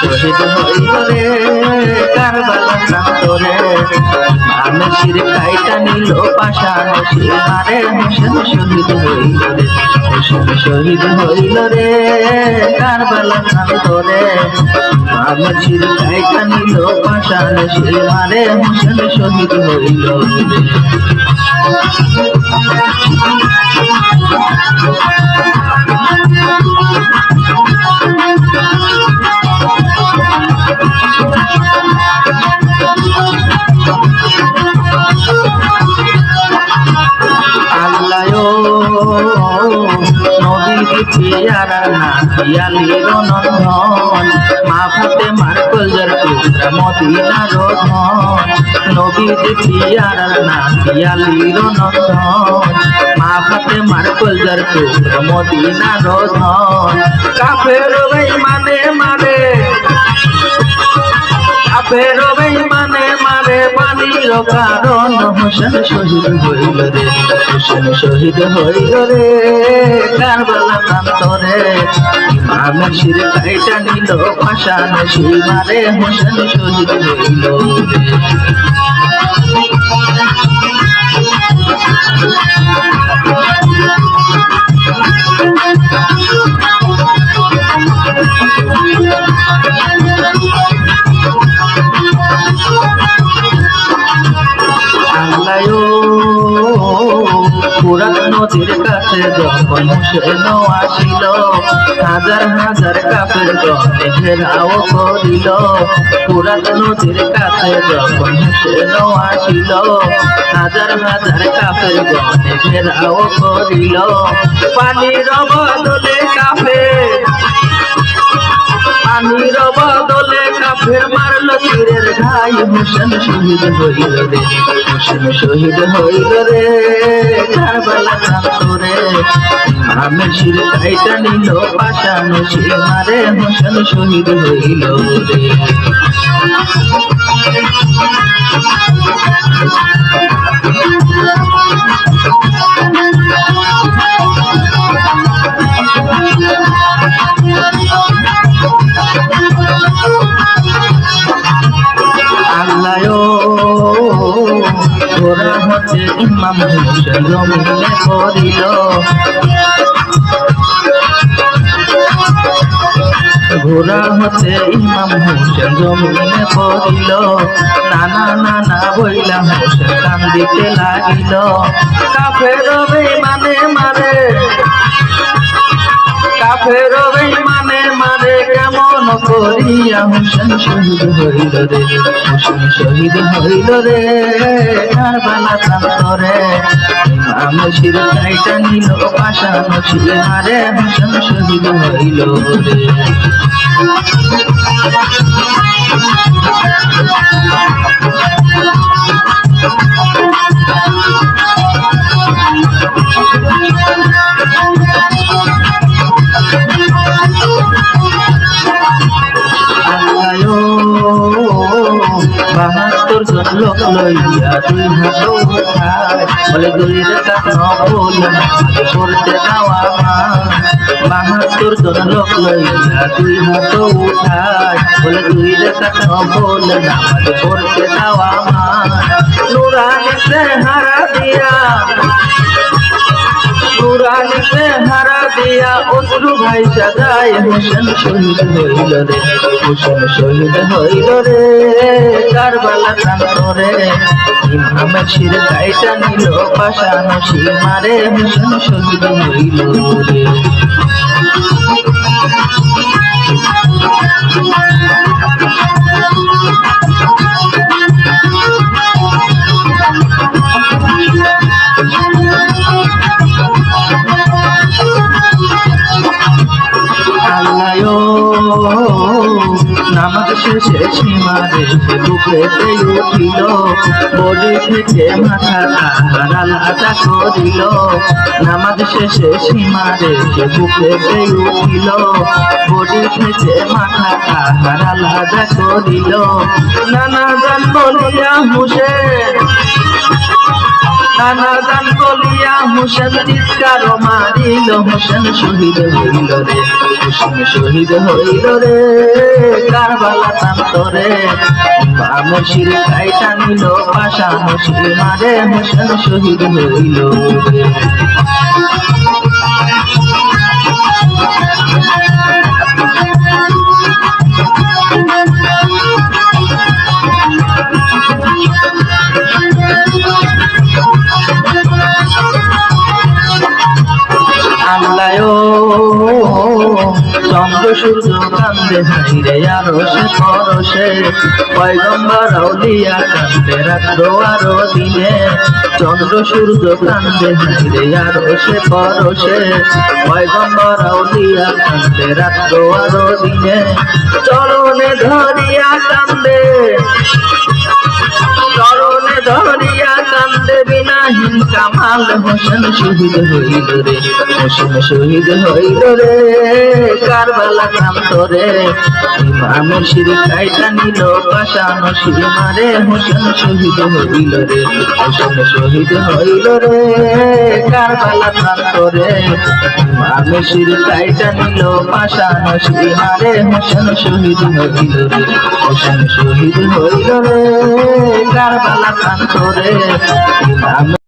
শহীদ হইলরে কারবালা প্রান্তরে শির কাইটা নিল পাশান শিরারে হোসেন শহীদ হইলরে হোসেন শহীদ হইলরে কারবালা প্রান্তরে আমি শির কাইটা নিল পাশান শিরারে হোসেন শহীদ হইল Thank. পিয়ারা না পিয়ালির নন্দন মা ফুটে মার কলজার টুকরা মদিনার ধন নবী পিয়ারা না পিয়ালির নন্দন মা ফুটে মার কলজার টুকরা মদিনার ধন কাফের মানে মানে। কাফের পানির কারণ হোসেন শহীদ হইল রে, হোসেন শহীদ হইল রে। কারবালা প্রান্তরে ইমামের শির কাইটা নিল পাশান সীমারে হোসেন শহীদ হইল রে। পুরাত নদীর কাছে যখন সেন আসিল, হাজার হাজার কাপের গনে ঘেরাও করিল। পুরাত নদীর কাছে যখন সেন আসিল, হাজার হাজার কাপের গনে ঘেরাও করিল। পানির বদলে কাপে পানির বদলে কাফের মারল তীরের ঘাই। হোসেন শহীদ হইল রে, হোসেন শহীদ হইল রে। কারবালা প্রান্তরে আমের শির কাইটা নিল, পাশানো সীমারে হোসেন শহীদ হইল রে। ইমাম হোসেন জমিনে করিল ঘোরা হচ্ছে ইমাম হোসেন জমিনে পড়িল নানা নানা বইলা হোসেন, কান্দিতে লাগিল। কাফের মানে মারে। কাফের মানে মারে। করিয়া হোসেন শহীদ হইল রে হোসেন শহীদ হইল রে। কারবালা প্রান্তরে ইমাম শির কাইটা নিল পাশা নছিল আরে হোসেন শহীদ হইল রে। Thank জন লোক লইয়া দুই হাত বলে দুই রেখা নবল করতে দেওয়া বাহাত্তর জন লোক লইয়া দুই হাত উঠায় বলে নুরানি সে হারা দিয়া, নুরানি সে হারা দিয়া অশ্রু ভাই সাজায় হোসেন শহীদ হইল রে, হোসেন শহীদ হইল রে। কারবালা প্রান্তরে ইমামের শির গাইটা নিল পাশানো সীমারে হোসেন শহীদ হইল রে। সীমারে বুকেতে উঠিল বডি থেকে মাথা তাহারা লাজা করিল নামাজ শেষে সীমারে বুকেতে উঠিল বডি থেকে মাথা তাহারা লাজা করিল নানা জান বলিয়া হুসে নানা গান বলিয়া হোসেন চিৎকার মারিল, হোসেন শহীদ হইল রে, হোসেন শহীদ হইল রে। কারবালা তান্তরে ইমামের গাই টানিল পাশা পাশা মারে হোসেন শহীদ হইল রে। চন্দ্র সূর্য কান্দে হাইরে আরও সে পরশে পয়গম্বর আউলিয়া কান্দে রাত্র আরও দিনে চন্দ্র সূর্য কান্দে হাইরে আরও সে পরশে পয়গম্বর আউলিয়া কান্দে রাত্র আরও দিনে চরণে ধরিয়া কান্দে চরণে ধরিয়া কান্দে বিনাহীন কামাল হোসেন শহীদ হইল রে, হোসেন শহীদ হইল রে, কারবালা কান্ত রে। ইমামের শির কাইটা নিল, পাশানো শিরমারে হোসেন শহীদ হইল রে, হোসেন শহীদ হইল রে, কারবালা কান্ত রে। ইমামের শির কাইটা নিল, পাশানো শিরমারে হোসেন শহীদ হইল রে, হোসেন শহীদ হইল রে, কারবালা কান্ত রে। ইমাম